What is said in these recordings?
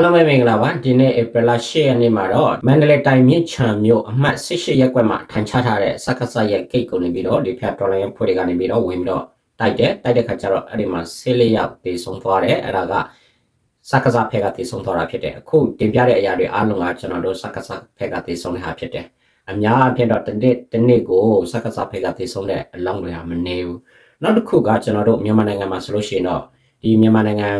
အားလုံးပဲမင်္ဂလာပါဒီနေ့ဧပြီလ10ရက်နေ့မှာတော့မန္တလေးတိုင်းမြစ်ချံမြို့အမှတ်18ရပ်ကွက်မှာထိုင်ချထားတဲ့စက္ကစရဲ့ဂိတ်ကိုနေပြီးတော့ဒီဖက်ဒေါ်လာရဲ့ဖွဲ့တွေကနေပြီးတော့ဝင်ပြီးတော့တိုက်တယ်တိုက်တဲ့ခါကျတော့အဲ့ဒီမှာဆေးလေးရောက်တေဆုံးသွားတယ်အဲ့ဒါကစက္ကစဖက်ကတေဆုံးသွားတာဖြစ်တယ်အခုတင်ပြတဲ့အရာတွေအားလုံးကကျွန်တော်တို့စက္ကစဖက်ကတေဆုံးတဲ့ဟာဖြစ်တယ်အများအပြားတော့တစ်နေ့တစ်နေ့ကိုစက္ကစဖက်ကတေဆုံးတဲ့အလောင်းတွေကမနေဘူးနောက်တစ်ခုကကျွန်တော်တို့မြန်မာနိုင်ငံမှာဆိုလို့ရှိရင်တော့ ဒီမြန်မာနိုင်ငံ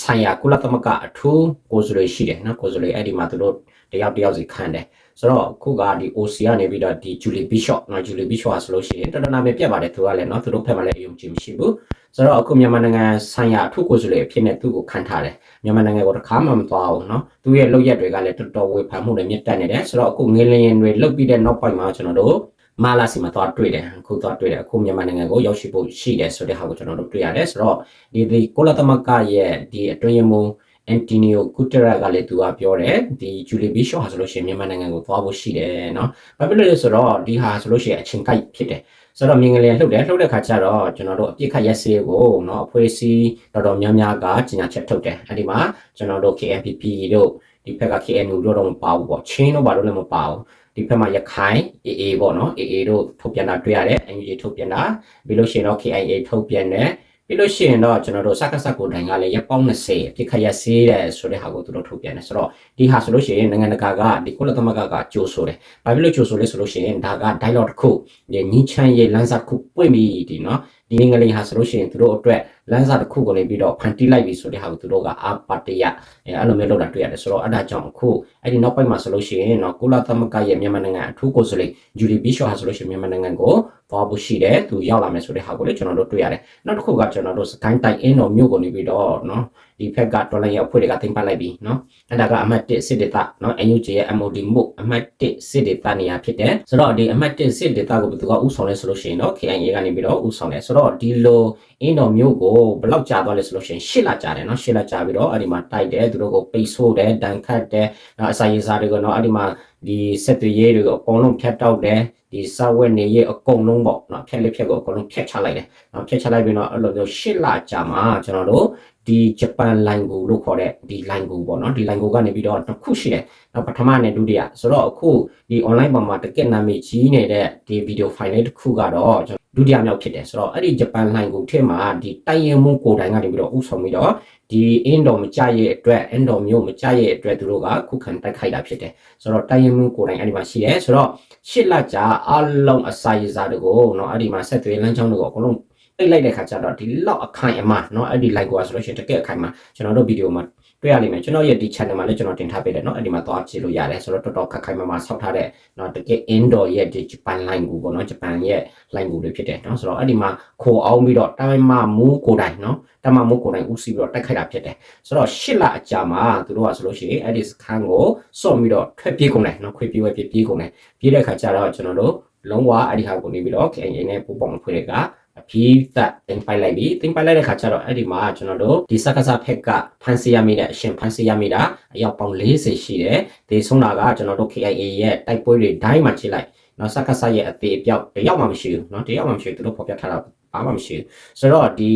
ဆိုင်ရာကုလသမဂ္ဂအထူးကိုယ်စားလှယ်ရှိတယ်နော်ကိုယ်စားလှယ်အဲ့ဒီမှာသူတို့တယောက်တယောက်စီခံတယ်ဆိုတော့ခုကဒီ OC ကနေပြီးတော့ဒီ Julie Bishop နော် Julie Bishop ဆိုလို့ရှိရင်တော်တော်နာမည်ပြတ်ပါတယ်သူကလည်းနော်သူတို့ဖက်မှာလည်းအယုံကြည်မရှိဘူးဆိုတော့အခုမြန်မာနိုင်ငံဆိုင်ရာအထူးကိုယ်စားလှယ်အဖြစ်နဲ့သူ့ကိုခံထားတယ်မြန်မာနိုင်ငံကိုတစ်ခါမှမသွားဘူးနော်သူရဲ့လုပ်ရက်တွေကလည်းတော်တော်ဝေဖန်မှုတွေမြင့်တက်နေတယ်ဆိုတော့အခုငလျင်တွေလုတ်ပြီးတဲ့နောက်ပိုင်းမှာကျွန်တော်တို့ မာလာစီမှာသွားတွေ့တယ်အခုသွားတွေ့တယ်အခုမြန်မာနိုင်ငံကိုရောက်ရှိဖို့ရှိတယ်ဆိုတဲ့ဟာကိုကျွန်တော်တို့တွေ့ရတယ်ဆိုတော့ဒီဒီကိုလာသမဂ္ဂရဲ့ဒီအတွင်းရမုံအန်တီနီယိုကူတရာကလည်းသူကပြောတယ်ဒီဂျူလီဘီရှော့ဟာဆိုလို့ရှိရင်မြန်မာနိုင်ငံကိုသွားဖို့ရှိတယ်เนาะဘာဖြစ်လို့လဲဆိုတော့ဒီဟာဆိုလို့ရှိရင်အချိန်ကိုက်ဖြစ်တယ်ဆိုတော့မြင်ကလေးလှုပ်တယ်လှုပ်တဲ့ခါကျတော့ကျွန်တော်တို့အပြစ်ခတ်ရက်စေးကိုเนาะအဖွဲ့အစည်းတော်တော်များများကကြီးညာချက်ထုတ်တယ်အဲ့ဒီမှာကျွန်တော်တို့ KNPP တို့ဒီဘက်က KNU တို့တော့မပါဘူးပေါ့ချင်းတို့ဘာလို့လဲမပါဘူး ဒီဘက်မှာရခိုင် AA ပေါ့နော် AA တို့ထုတ်ပြန်တာတွေ့ရတယ် NUG ထုတ်ပြန်တာပြီးလို့ရှိရင်တော့ KIA ထုတ်ပြန်တယ်ပြီးလို့ရှိရင်တော့ကျွန်တော်တို့စက္ကစကိုတိုင်ကလည်းရပ်ပေါင်း20အပြစ်ခရဆေးတယ်ဆိုတဲ့ဟာကိုသူတို့ထုတ်ပြန်တယ်ဆိုတော့ဒီဟာဆိုလို့ရှိရင်နိုင်ငံတကာကဒီကုလသမဂ္ဂကကြိုးဆိုတယ်ဘာဖြစ်လို့ကြိုးဆိုလဲဆိုလို့ရှိရင်ဒါက dialogue တစ်ခုညီချင်းချမ်းရေးလမ်းစာတစ်ခုပွင့်ပြီးဒီနော်ဒီငလင်ဟာဆိုလို့ရှိရင်သူတို့အတွက်လမ်းစာတစ်ခုကိုနေပြီးတော့ဖန်တီးလိုက်ပြီဆိုတဲ့ဟာကိုသူတို့ကအာပါတရအဲအဲ့လိုမျိုးလုပ်တာတွေ့ရတယ်ဆိုတော့အဲ့ဒါကြောင့်အခုအဲ့ဒီနောက်ပိုင်းမှာဆိုလို့ရှိရင်တော့ကုလသမဂ္ဂရဲ့မြန်မာနိုင်ငံအထူးကိုယ်စားလှယ်ဂျူလီဘီရှော့ဟာဆိုလို့ရှိရင်မြန်မာနိုင်ငံကိုသွားဖို့ရှိတယ်သူရောက်လာမယ်ဆိုတဲ့ဟာကိုလည်းကျွန်တော်တို့တွေ့ရတယ်နောက်တစ်ခုကကျွန်တော်တို့စကိုင်းတိုင်အင်းတော်မြို့ကိုနေပြီးတော့နော်ဒီဖက်ကဒေါ်လာရဲ့အဖွဲ့တွေကတင်ပတ်လိုက်ပြီနော်အဲ့ဒါကအမှတ်1စစ်ဒေသနော် NUG ရဲ့ MOD မှုအမှတ်1စစ်ဒေသနေရာဖြစ်တယ်ဆိုတော့ဒီအမှတ်1စစ်ဒေသကိုဘယ်သူကဥဆောင်လဲဆိုလို့ရှိရင်တော့ KIA ကနေပြီးတော့ဥဆောင်တယ်ဆိုတော့ဒီလိုအင်းတော်မျိုးကိုဘယ်လောက်ကြာသွားလဲဆိုလို့ရှိရင်ရှစ်လကြာတယ်နော်ရှစ်လကြာပြီးတော့အဲ့ဒီမှာတိုက်တယ်သူတို့ကိုပိတ်ဆို့တယ်ဒဏ်ခတ်တယ်နော်အစာရေးစားတွေကနော်အဲ့ဒီမှာဒီဆက်သွေးရေးတွေကိုအကုန်လုံးဖြတ်တောက်တယ်ဒီစာဝက်နေရေးအကုန်လုံးပေါ့နော်ဖြက်လက်ဖြက်ကိုအကုန်လုံးဖြတ်ချလိုက်တယ်နော်ဖြတ်ချလိုက်ပြီးတော့အဲ့လိုမျိုးရှစ်လကြာမှာကျွန်တော်တို့ ဒီဂျပန်လိုင်ကိုလို့ခေါ်တဲ့ဒီလိုင်ကိုပေါ့နော်ဒီလိုင်ကိုကနေပြီးတော့တစ်ခုရှိတယ်နောက်ပထမနဲ့ဒုတိယဆိုတော့အခုဒီ online ပေါ်မှာတကက်နာမည်ကြီးနေတဲ့ဒီ video file လေးတစ်ခုကတော့ဒုတိယမြောက်ဖြစ်တယ်ဆိုတော့အဲ့ဒီဂျပန်လိုင်ကိုထဲမှာဒီတိုက်ရင်မှုကိုတိုင်ကနေပြီးတော့ဥဆောင်ပြီးတော့ဒီအင်ဒိုမကြရဲ့အတွက်အင်ဒိုမျိုးမကြရဲ့အတွက်သူတို့ကခုခံတိုက်ခိုက်တာဖြစ်တယ်ဆိုတော့တိုက်ရင်မှုကိုတိုင်အဲ့ဒီမှာရှိတယ်ဆိုတော့ရှစ်လကြာအလုံးအစာရည်စားတကိုเนาะအဲ့ဒီမှာဆက်သွေးလမ်းကြောင်းတွေကိုအကုန်လုံး ပိတ်လိုက်တဲ့ခါကျတော့ဒီလောက်အခိုင်အမာเนาะအဲ့ဒီ like ကိုဆိုလို့ရှိရင်တကယ်အခိုင်အမာကျွန်တော်တို့ဗီဒီယိုမှာတွေ့ရလိမ့်မယ်ကျွန်တော်ရဲ့ဒီ channel မှာလည်းကျွန်တော်တင်ထားပေးတယ်เนาะအဲ့ဒီမှာသွားကြည့်လို့ရတယ်ဆိုတော့တော်တော်ခက်ခိုင်မာမာဆောက်ထားတဲ့เนาะတကယ် indoor ရဲ့ဒီ Japan line ကိုပေါ့เนาะ Japan ရဲ့ line ကိုလေးဖြစ်တယ်เนาะဆိုတော့အဲ့ဒီမှာခိုအောင်ပြီးတော့တိုင်းမှာမူးကိုတိုင်เนาะတမမုတ်ကိုယ်တိုင်ဦးစီးပြီးတော့တိုက်ခိုက်တာဖြစ်တယ်ဆိုတော့ရှစ်လအကြာမှာသူတို့ကဆိုလို့ရှိရင်အဲ့ဒီစခန်းကိုစော့ပြီးတော့ထွက်ပြေးကုန်တယ်နော်ခွေပြေးဝဲပြေးပြေးကုန်တယ်ပြေးတဲ့ခါကျတော့ကျွန်တော်တို့လုံးဝအဲ့ဒီဟာကိုနေပြီးတော့ KNA နဲ့ပူပေါင်းဖွဲ့တွေက အပြေးသက်တင်ပိုက်လိုက်ပြီတင်ပိုက်လိုက်တဲ့ခါကျတော့အဲ့ဒီမှာကျွန်တော်တို့ဒီစက္ကစဖက်ကဖန်စီရမိတဲ့အရှင်ဖန်စီရမိတာအယောက်ပေါင်း40ရှိတယ်ဒီဆုံးတာကကျွန်တော်တို့ KIA ရဲ့တိုက်ပွဲတွေဒိုင်းမှာချိလိုက်နော်စက္ကစရဲ့အသေးအပြောက်တယောက်မှမရှိဘူးနော်တယောက်မှမရှိဘူးသူတို့ဖော်ပြထားတာဘာမှမရှိဘူးဆိုတော့ဒီ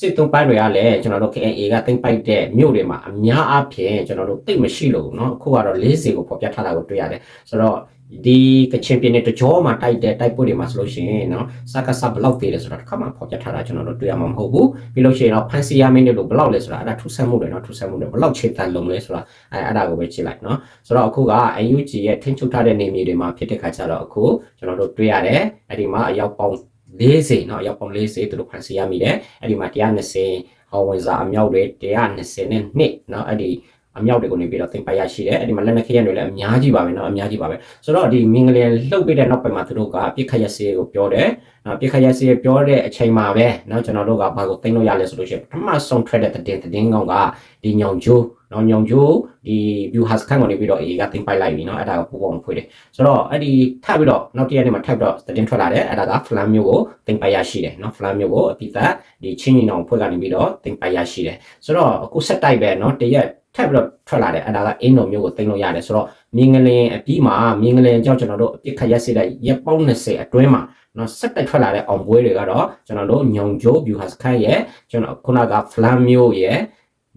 စစ်သုံးပိုင်းတွေကလည်းကျွန်တော်တို့ KNA ကတင်ပိုက်တဲ့မြို့တွေမှာအများအားဖြင့်ကျွန်တော်တို့တိတ်မရှိလို့เนาะအခုကတော့40ကိုဖော်ပြထားတာကိုတွေ့ရတယ်ဆိုတော့ ဒီကချင်ပြည်နယ်တကြောမှာတိုက်တဲ့တိုက်ပွဲတွေမှာဆိုလို့ရှိရင်နော်စကားစဘလောက်သေးလဲဆိုတာတစ်ခါမှဖော်ပြထားတာကျွန်တော်တို့တွေ့ရမှာမဟုတ်ဘူးပြီးလို့ရှိရင်တော့ဖန်စီယာမင်းတို့ဘလောက်လဲဆိုတာအဲ့ဒါထူးဆန်းမှုတွေနော်ထူးဆန်းမှုတွေဘလောက်ခြေတန်လုံးလဲဆိုတာအဲ့အဲ့ဒါကိုပဲကြည့်လိုက်နော်ဆိုတော့အခုက UNG ရဲ့ထိန်းချုပ်ထားတဲ့နေမြေတွေမှာဖြစ်တဲ့ခါကျတော့အခုကျွန်တော်တို့တွေ့ရတယ်အဲ့ဒီမှာအရောက်ပေါင်း40နော်အရောက်ပေါင်း40သူတို့ဖန်စီရမိတယ်အဲ့ဒီမှာ120ဟောင်းဝင်စာအမြောက်တွေ120နဲ့2နော်အဲ့ဒီ အမြောက်တွေကိုနေပြီးတော့သင်ပိုင်ရရှိတယ်အဲ့ဒီမှာလက်နက်ခဲရတွေလည်းအများကြီးပါပဲเนาะအများကြီးပါပဲဆိုတော့ဒီမင်္ဂလင်လှုပ်ပေးတဲ့နောက်ပိုင်းမှာသူတို့ကပြစ်ခတ်ရစေးကိုပြောတယ်နော်ပြစ်ခတ်ရစေးပြောတဲ့အချိန်မှာပဲเนาะကျွန်တော်တို့ကဘာကိုသိလို့ရလဲဆိုလို့ရှိရင်ပထမဆုံးထွက်တဲ့တင်တင်ကောင်ကဒီညောင်ကျိုးနော်ညောင်ကျိုးဒီ view has ခန့်ကနေပြီးတော့ AA ကတင်ပိုက်လိုက်ပြီเนาะအဲ့ဒါကိုပို့ပုံဖွေးတယ်ဆိုတော့အဲ့ဒီထပ်ပြီးတော့နောက်တစ်ရက်နေ့မှာထပ်ပြီးတော့တင်ထွက်လာတယ်အဲ့ဒါက flam မျိုးကိုတင်ပိုက်ရရှိတယ်เนาะ flam မျိုးကိုအပိသက်ဒီချင်းရင်အောင်ဖွဲ့ကနေပြီးတော့တင်ပိုက်ရရှိတယ်ဆိုတော့အခုဆက်တိုက်ပဲเนาะတရက် ထပ်ပြီးတော့ထွက်လာတယ်အဲ့ဒါကအင်းတော်မျိုးကိုသိမ်းလို့ရတယ်ဆိုတော့မြင်းငလင်အပြီးမှာမြင်းငလင်ကြောင့်ကျွန်တော်တို့အပြစ်ခတ်ရက်စစ်တဲ့ရက်ပေါင်း20အတွင်းမှာနော်ဆက်တိုက်ထွက်လာတဲ့အောင်ပွဲတွေကတော့ကျွန်တော်တို့ညုံကျိုးဗျူဟာစခန်းရဲ့ကျွန်တော်ခုနကဖလမ်မျိုးရဲ့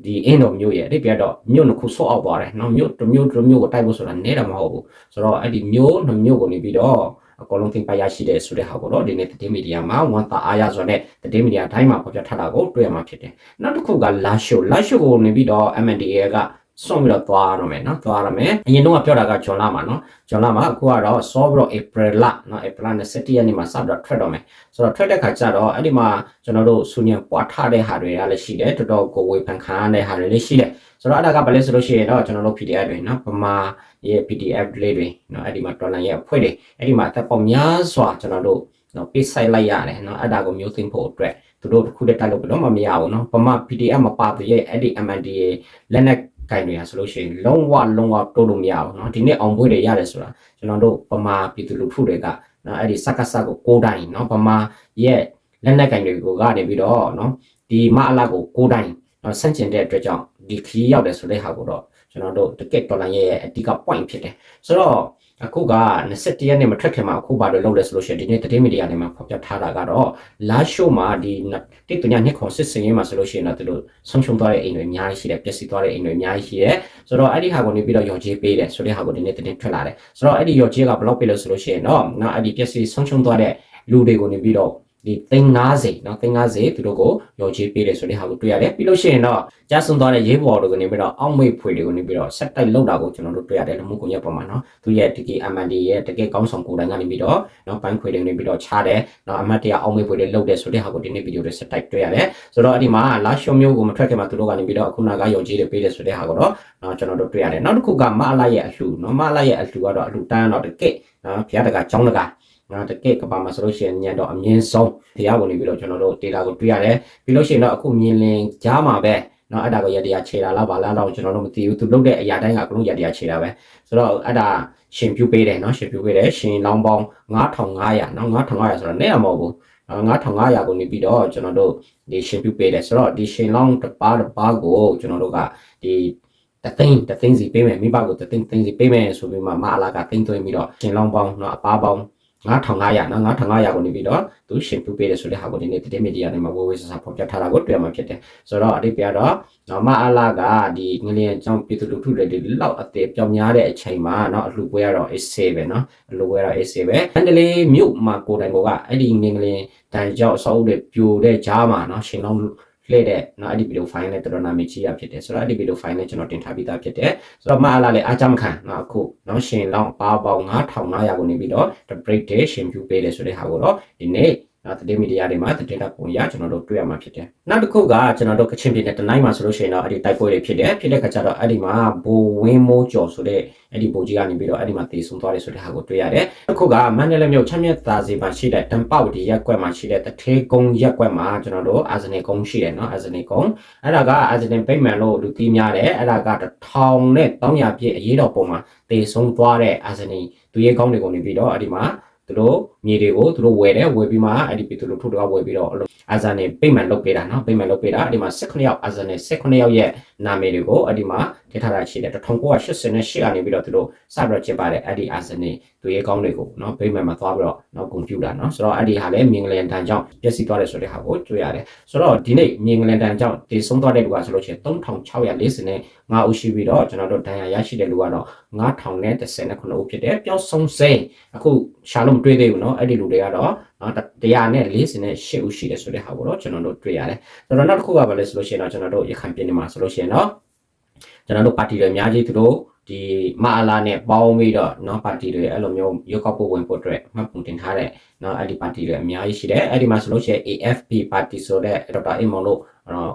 ဒီအင်းတော်မျိုးရဲ့အဲ့ပြတော့မြို့နှစ်ခုဆော့အောက်သွားတယ်နော်မြို့တစ်မြို့တစ်မြို့ကိုတိုက်ဖို့ဆိုတာနဲတာမဟုတ်ဘူးဆိုတော့အဲ့ဒီမြို့နှစ်မြို့ကိုနေပြီးတော့ အကောင်လုံးသင်ပါရရှိတဲ့ဆိုတဲ့ဟာကိုတော့ဒီနေ့တည်မီဒီယာမှာဝန်တာအားရဆိုတဲ့တည်မီဒီယာတိုင်းမှာဖော်ပြထားတာကိုတွေ့ရမှာဖြစ်တယ်နောက်တစ်ခုကလာရှိုလာရှိုကိုနေပြီးတော့ MNDA က စွန့်ပြီးတော့သွားရမယ်နော်သွားရမယ်အရင်တော့ပြောတာကဂျွန်လာမှာနော်ဂျွန်လာမှာအခုကတော့ဆောပြီးတော့ April လနော် April 27ရက်နေ့မှာစပြီးတော့ထွက်တော့မယ်ဆိုတော့ထွက်တဲ့ခါကျတော့အဲ့ဒီမှာကျွန်တော်တို့ဆူညံပွားထားတဲ့ဟာတွေကလည်းရှိတယ်တော်တော်ကိုဝေဖန်ခံရတဲ့ဟာတွေလည်းရှိတယ်ဆိုတော့အဲ့ဒါကဘာလဲဆိုလို့ရှိရင်တော့ကျွန်တော်တို့ PDF တွေနော်ဗမာရဲ့ PDF လေးတွေနော်အဲ့ဒီမှာတော်လန်ရဲ့အဖွဲ့တွေအဲ့ဒီမှာတပ်ပေါင်းများစွာကျွန်တော်တို့နော်ပေးဆိုင်လိုက်ရတယ်နော်အဲ့ဒါကိုမျိုးသိမ့်ဖို့အတွက်သူတို့တစ်ခုတည်းတိုက်လို့ဘယ်တော့မှမရဘူးနော်ဗမာ PDF မပါသေးရဲ့အဲ့ဒီ MNDA လက်နက် ကင်တွေကဆိုလို့ရှိရင်လုံးဝလုံးဝတိုးလို့မရဘူးเนาะဒီနေ့အောင်ပွဲတွေရတယ်ဆိုတာကျွန်တော်တို့ပမာပြည်သူလူထုတွေကเนาะအဲ့ဒီစက္ကစကိုကိုးတိုင်းเนาะပမာရဲ့လက်နက်ကင်တွေကိုကနေပြီးတော့เนาะဒီမအလာကိုကိုးတိုင်းเนาะဆန့်ကျင်တဲ့အတွက်ကြောင့်ဒီခရီးရောက်တယ်ဆိုတဲ့ဟာကိုတော့ ကျွန်တော်တို့တကက်ဒေါ်လာရဲ့အဓိက point ဖြစ်တယ်ဆိုတော့အခုက21ရက်နေ့မထွက်ခင်မှာအခုဘာလို့လုပ်လဲဆိုလို့ရှိရင်ဒီနေ့တတိမီဒီယာနေမှာဖော်ပြထားတာကတော့လာရှိုမှာဒီတိတူညာနှစ်ခေါ်စစ်စင်ရေးမှာဆိုလို့ရှိရင်တော့သူတို့ဆုံးရှုံးသွားတဲ့အိမ်တွေအများကြီးရှိတယ်ပျက်စီးသွားတဲ့အိမ်တွေအများကြီးရှိတယ်ဆိုတော့အဲ့ဒီဟာကိုနေပြီးတော့ရော်ကြီးပေးတယ်ဆိုတဲ့ဟာကိုဒီနေ့တင်ထွက်လာတယ်ဆိုတော့အဲ့ဒီရော်ကြီးကဘလောက်ပေးလို့ဆိုလို့ရှိရင်တော့နော်အဲ့ဒီပျက်စီးဆုံးရှုံးသွားတဲ့လူတွေကိုနေပြီးတော့ ဒီ350เนาะ350သူတို့ကိုရော်ချေးပေးတယ်ဆိုတဲ့ဟာကိုတွေ့ရတယ်ပြီးလို့ရှိရင်တော့ကြားစွန်သွားတဲ့ရေးပေါ်တို့ကနေပြီးတော့အောက်မေ့ဖွေတွေကိုနေပြီးတော့ဆက်တိုက်လောက်တာကိုကျွန်တော်တို့တွေ့ရတယ်လူမှုကွန်ရက်ပေါ်မှာเนาะသူရဲ့တကယ် MND ရဲ့တကယ်ကောင်းဆောင်ကိုယ်တိုင်ကနေပြီးတော့เนาะဘိုင်းခွေတွေနေပြီးတော့ချားတယ်เนาะအမတ်တရားအောက်မေ့ဖွေတွေလောက်တယ်ဆိုတဲ့ဟာကိုဒီနေ့ဗီဒီယိုတွေဆက်တိုက်တွေ့ရတယ်ဆိုတော့အဲ့ဒီမှာလာရှုံမျိုးကိုမထွက်ခင်မှာသူတို့ကနေပြီးတော့ခုနကရော်ချေးတွေပေးတယ်ဆိုတဲ့ဟာကိုတော့เนาะကျွန်တော်တို့တွေ့ရတယ်နောက်တစ်ခုကမအလိုက်ရဲ့အလှူเนาะမအလိုက်ရဲ့အလှူကတော့အလှူတန်းတော့တကယ်เนาะဘုရားတကကျောင်းတက နော်တကယ့်ကဘာမှာဆိုလို့ရှိရင်ညံတော့အမြင့်ဆုံးတရားဝင်နေပြီးတော့ကျွန်တော်တို့ data ကိုတွေ့ရတယ်ပြီးလို့ရှိရင်တော့အခုမြင်လင်ကြားမှာပဲနော်အဲ့ဒါကိုရတရားခြေတာလားဗာလားတော့ကျွန်တော်တို့မသိဘူးသူလုပ်တဲ့အရာတိုင်းကအကုန်လုံးရတရားခြေတာပဲဆိုတော့အဲ့ဒါရှင်ပြုပေးတယ်နော်ရှင်ပြုပေးတယ်ရှင်လောင်းပေါင်း9500နော်9500ဆိုတော့နဲ့မဟုတ်ဘူး9500ကိုနေပြီးတော့ကျွန်တော်တို့ဒီရှင်ပြုပေးတယ်ဆိုတော့ဒီရှင်လောင်းတစ်ပါးတစ်ပါးကိုကျွန်တော်တို့ကဒီတသိန်းတသိန်းစီပေးမယ်မိဘကိုတသိန်းသိန်းစီပေးမယ်ဆိုပြီးမှမအလာကသိန်းသွင်းပြီးတော့ရှင်လောင်းပေါင်းနော်အပားပေါင်း 9500နော်9500ကိုနေပြီးတော့သူရှင်ပြပေးတယ်ဆိုတဲ့ဟာကိုဒီနေ့တတိမီဒီယာတွေမှာဝေဝေးဆဆဖော်ပြထားတာကိုတွေ့မှာဖြစ်တယ်ဆိုတော့အတိတ်ပြတော့နော်မအလာကဒီငလျင်အကြောင်းပြည်သူလူထုတွေဒီလောက်အသေးပြောင်းများတဲ့အချိန်မှာနော်အလှပွဲကတော့ AC ပဲနော်အလှပွဲတော့ AC ပဲအန်ဒလီမြို့မှာကိုတိုင်ကအဲ့ဒီငလျင်တန်ကြောက်အစောအုပ်တွေပြိုတဲ့ကြားမှာနော်ရှင်လောင်း လှည့်တဲ့เนาะအဲ့ဒီ video file နဲ့တော်တော်နာမည်ကြီးရဖြစ်တယ်ဆိုတော့အဲ့ဒီ video file နဲ့ကျွန်တော်တင်ထားပြီးသားဖြစ်တယ်ဆိုတော့မအားလာလေအားကြမခံเนาะအခုเนาะရှင်လောင်းပါပေါင်း9500ကိုနေပြီးတော့ the break day ရှင်ပြပေးတယ်ဆိုတဲ့ဟာကိုတော့ဒီနေ့နော် သတင်းမီဒီယာတွေမှာသတင်းတာပုံရကျွန်တော်တို့တွေ့ရမှာဖြစ်တယ်။နောက်တစ်ခုကကျွန်တော်တို့ကချင်ပြည်နယ်တနိုင်းမှာဆိုလို့ရှိရင်တော့အဲ့ဒီတိုက်ပွဲတွေဖြစ်တယ်။ဖြစ်တဲ့ခါကျတော့အဲ့ဒီမှာဘိုဝင်းမိုးကျော်ဆိုတဲ့အဲ့ဒီဘိုကြီးကနေပြီးတော့အဲ့ဒီမှာတည်ဆုံသွားတယ်ဆိုတဲ့ဟာကိုတွေ့ရတယ်။တစ်ခုကမန္တလေးမြို့ချမ်းမြတ်သာစီမှာရှိတဲ့တံပေါဒီရက်ကွက်မှာရှိတဲ့တထေးကုန်းရက်ကွက်မှာကျွန်တော်တို့အာဇနီကုန်းရှိတယ်နော်အာဇနီကုန်းအဲ့ဒါကအာဇနီပိတ်မန်လို့လူသိများတယ်အဲ့ဒါက1000နဲ့300ပြည့်အရေးတော်ပုံမှာတည်ဆုံသွားတဲ့အာဇနီသူရဲကောင်းတွေကိုနေပြီးတော့အဲ့ဒီမှာ သူတို့မြေတွေကိုသူတို့ဝယ်တယ်ဝယ်ပြီးမှအဲ့ဒီပြည်သူလူထုတွေကဝယ်ပြီးတော့အဲ့လိုအာဇာနဲ့ပိတ်မှန်လုပ်ပေးတာနော်ပိတ်မှန်လုပ်ပေးတာအဲ့ဒီမှာ16ယောက်အာဇာနဲ့16ယောက်ရဲ့နာမည်တွေကိုအဲ့ဒီမှာထည့်ထားတာရှိတယ်1988ကနေပြီးတော့သူတို့စပြီးတော့ကျင်းပတဲ့အဲ့ဒီအာဆနယ်သူရဲကောင်းတွေကိုနော်ဗိမာန်မှာသွားပြီးတော့နော်ဂုဏ်ပြုတာနော်ဆိုတော့အဲ့ဒီဟာလည်းမင်္ဂလန်တန်ကြောင့်ပြည့်စည်သွားတယ်ဆိုတဲ့ဟာကိုတွေ့ရတယ်ဆိုတော့ဒီနေ့မင်္ဂလန်တန်ကြောင့်တည်ဆုံးသွားတဲ့လူကဆိုလို့ရှိရင်3640နဲ့9ဦးရှိပြီးတော့ကျွန်တော်တို့ဒဏ်ရာရရှိတဲ့လူကတော့9019ဦးဖြစ်တယ်ပျောက်ဆုံးစိမ်းအခုရှာလို့မတွေ့သေးဘူးနော်အဲ့ဒီလူတွေကတော့ နော်တရားနဲ့48ဦးရှိတယ်ဆိုတဲ့ဟာကိုတော့ကျွန်တော်တို့တွေ့ရတယ်ဆိုတော့နောက်တစ်ခုကဘာလဲဆိုလို့ရှိရင်တော့ကျွန်တော်တို့ရခိုင်ပြည်နယ်မှာဆိုလို့ရှိရင်တော့ကျွန်တော်တို့ပါတီတွေအများကြီးသူတို့ ဒီမာအလာနဲ့ပေါင်းပြီးတော့နော်ပါတီတွေအဲ့လိုမျိုးရုပ်ောက်ဖို့ဝင်ဖို့အတွက်မှတ်ပုံတင်ထားတဲ့နော်အဲ့ဒီပါတီတွေအများကြီးရှိတယ်အဲ့ဒီမှာဆိုလို့ရှိရင် AFP ပါတီဆိုတဲ့ဒေါက်တာအိမ်မောင်တို့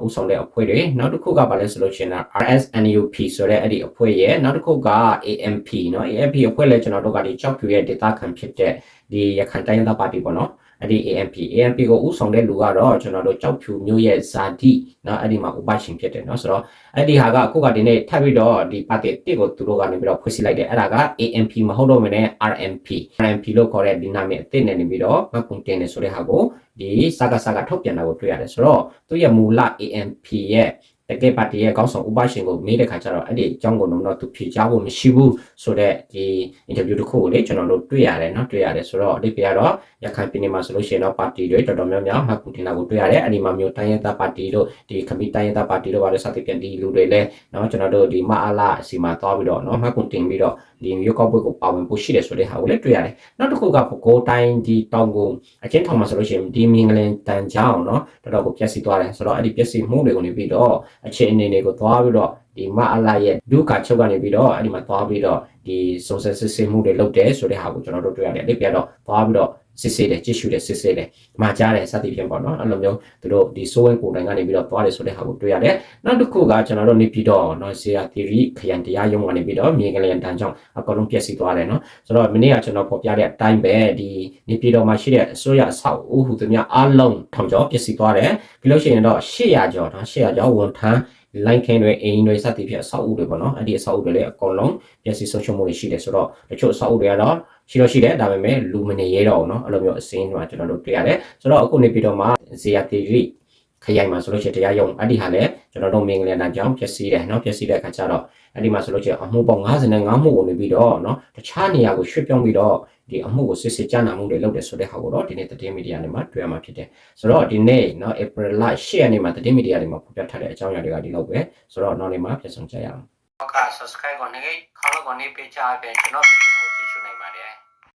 ဥဆောင်တဲ့အဖွဲ့တွေနောက်တစ်ခုကဘာလဲဆိုလို့ရှိရင် RSNUP ဆိုတဲ့အဲ့ဒီအဖွဲ့ရဲ့နောက်တစ်ခုက AMP နော် AMP အဖွဲ့လည်းကျွန်တော်တို့ကဒီကြောက်ဖြူရဲ့ဒေသခံဖြစ်တဲ့ဒီရခိုင်တိုင်းဒေသပါတီပေါ့နော် အဲ့ဒီ AMP AMP ကိုဥဆောင်တဲ့လူကတော့ကျွန်တော်တို့ကြောက်ဖြူမျိုးရဲ့ဇာတိเนาะအဲ့ဒီမှာဥပရှင်ဖြစ်တယ်เนาะဆိုတော့အဲ့ဒီဟာကအခုကဒီနေ့ထပ်ပြီးတော့ဒီပါတီတစ်ကိုသူတို့ကနေပြီးတော့ဖွဲ့စည်းလိုက်တယ်အဲ့ဒါက AMP မဟုတ်တော့မနဲ့ RMP RMP လို့ခေါ်တဲ့ဒီနာမည်အသစ်နဲ့နေပြီးတော့မှတ်ပုံတင်နေဆိုတဲ့ဟာကိုဒီစကားစကားထုတ်ပြန်တာကိုတွေ့ရတယ်ဆိုတော့သူရဲ့မူလ AMP ရဲ့ တကယ်ပါတီရဲ့ခေါင်းဆောင်ဥပရှင်ကိုမေးတဲ့ခါကျတော့အဲ့ဒီအကြောင်းကိုတော့သူဖြေကြားဖို့မရှိဘူးဆိုတော့ဒီအင်တာဗျူးတစ်ခုကိုလေကျွန်တော်တို့တွေ့ရတယ်နော်တွေ့ရတယ်ဆိုတော့အဓိပ္ပာယ်ကတော့ရခိုင်ပြည်နယ်မှာဆိုလို့ရှိရင်တော့ပါတီတွေတော်တော်များများမှတ်ကူတင်တာကိုတွေ့ရတယ်အဲ့ဒီမှာမျိုးတိုင်းရသားပါတီတို့ဒီခမီးတိုင်းရသားပါတီတို့ဘာလို့စသဖြင့်ဒီလူတွေလည်းနော်ကျွန်တော်တို့ဒီမအားလာအစီမှာသွားပြီးတော့နော်မှတ်ကူတင်ပြီးတော့ဒီမျိုးကောက်ပွဲကိုပါဝင်ဖို့ရှိတယ်ဆိုတဲ့ဟာကိုလည်းတွေ့ရတယ်နောက်တစ်ခုကပဲကိုတိုင်းဒီတောင်ကုန်အချင်းထောင်မှာဆိုလို့ရှိရင်ဒီမင်္ဂလင်တန်ချောင်းနော်တော်တော်ကိုပြည့်စည်သွားတယ်ဆိုတော့အဲ့ဒီပြည့်စည်မှုတွေကိုနေပြီးတော့အခြေအနေတွေကိုသွားပြီးတော့ဒီမအလာရဲ့ဒုက္ခချုပ်ကနေပြီးတော့အဲ့ဒီမှာသွားပြီးတော့ဒီစုံစမ်းစစ်ဆေးမှုတွေလုပ်တယ်ဆိုတဲ့ဟာကိုကျွန်တော်တို့တွေ့ရတယ်။ဒီပြတော့သွားပြီးတော့ စစ်ဆေးတယ်ကြည့်ရှုတယ်စစ်ဆေးတယ်မှာကြားတယ်စသဖြင့်ပေါ့နော်အဲ့လိုမျိုးသူတို့ဒီစိုးဝဲကိုယ်တိုင်ကနေပြီးတော့သွားတယ်ဆိုတဲ့ဟာကိုတွေ့ရတယ်။နောက်တစ်ခုကကျွန်တော်တို့နေပြီးတော့နော်ဆေးရသီရီခရန်တရားရုံးကနေပြီးတော့မြေကလေးတန်ကြောင့်အကောင်လုံးပြည့်စည်သွားတယ်နော်။ဆိုတော့မနေ့ကကျွန်တော်ပေါ်ပြတဲ့အတိုင်းပဲဒီနေပြည်တော်မှာရှိတဲ့အစိုးရအဆောက်အဦဟူသမျှအလုံးထောင်ကျော်ပြည့်စည်သွားတယ်။ပြီးလို့ရှိရင်တော့800ကျော်နော်800ကျော်ဝန်ထမ်း line ခင်းတွေအိမ်တွေစသဖြင့်အဆောက်အဦတွေပေါ့နော်အဲ့ဒီအဆောက်အဦတွေလည်းအကုန်လုံးပျက်စီးဆုံးရှုံးမှုတွေရှိတယ်ဆိုတော့တချို့အဆောက်အဦတွေကတော့ ရှိတော့ရှိတယ်ဒါပေမဲ့လူမနေရတော့ဘူးเนาะအဲ့လိုမျိုးအစင်းတွေမှာကျွန်တော်တို့တွေ့ရတယ်ဆိုတော့အခုနေပြီးတော့မှဇေယတီရီခရိုင်မှာဆိုလို့ရှိရင်တရားရုံးအဲ့ဒီဟာလည်းကျွန်တော်တို့မင်္ဂလာနာကြောင့်ပျက်စီးတယ်เนาะပျက်စီးတဲ့အခါကျတော့အဲ့ဒီမှာဆိုလို့ရှိရင်အမှုပေါင်း55မှုကိုနေပြီးတော့เนาะတခြားနေရာကိုရွှေ့ပြောင်းပြီးတော့ဒီအမှုကိုစစ်စစ်ကြားနာမှုတွေလုပ်တယ်ဆိုတဲ့ဟာကိုတော့ဒီနေ့သတင်းမီဒီယာတွေမှာတွေ့ရမှာဖြစ်တယ်ဆိုတော့ဒီနေ့เนาะ April လ10ရက်နေ့မှာသတင်းမီဒီယာတွေမှာဖော်ပြထားတဲ့အကြောင်းအရာတွေကဒီလောက်ပဲဆိုတော့နောက်နေ့မှာပြန်ဆောင်ကြရအောင်ဟုတ်ကဲ့ subscribe ကိုနေခေါင်းလောက်ကိုနေပေးချပေးကျွန်တော်ဗီဒီယို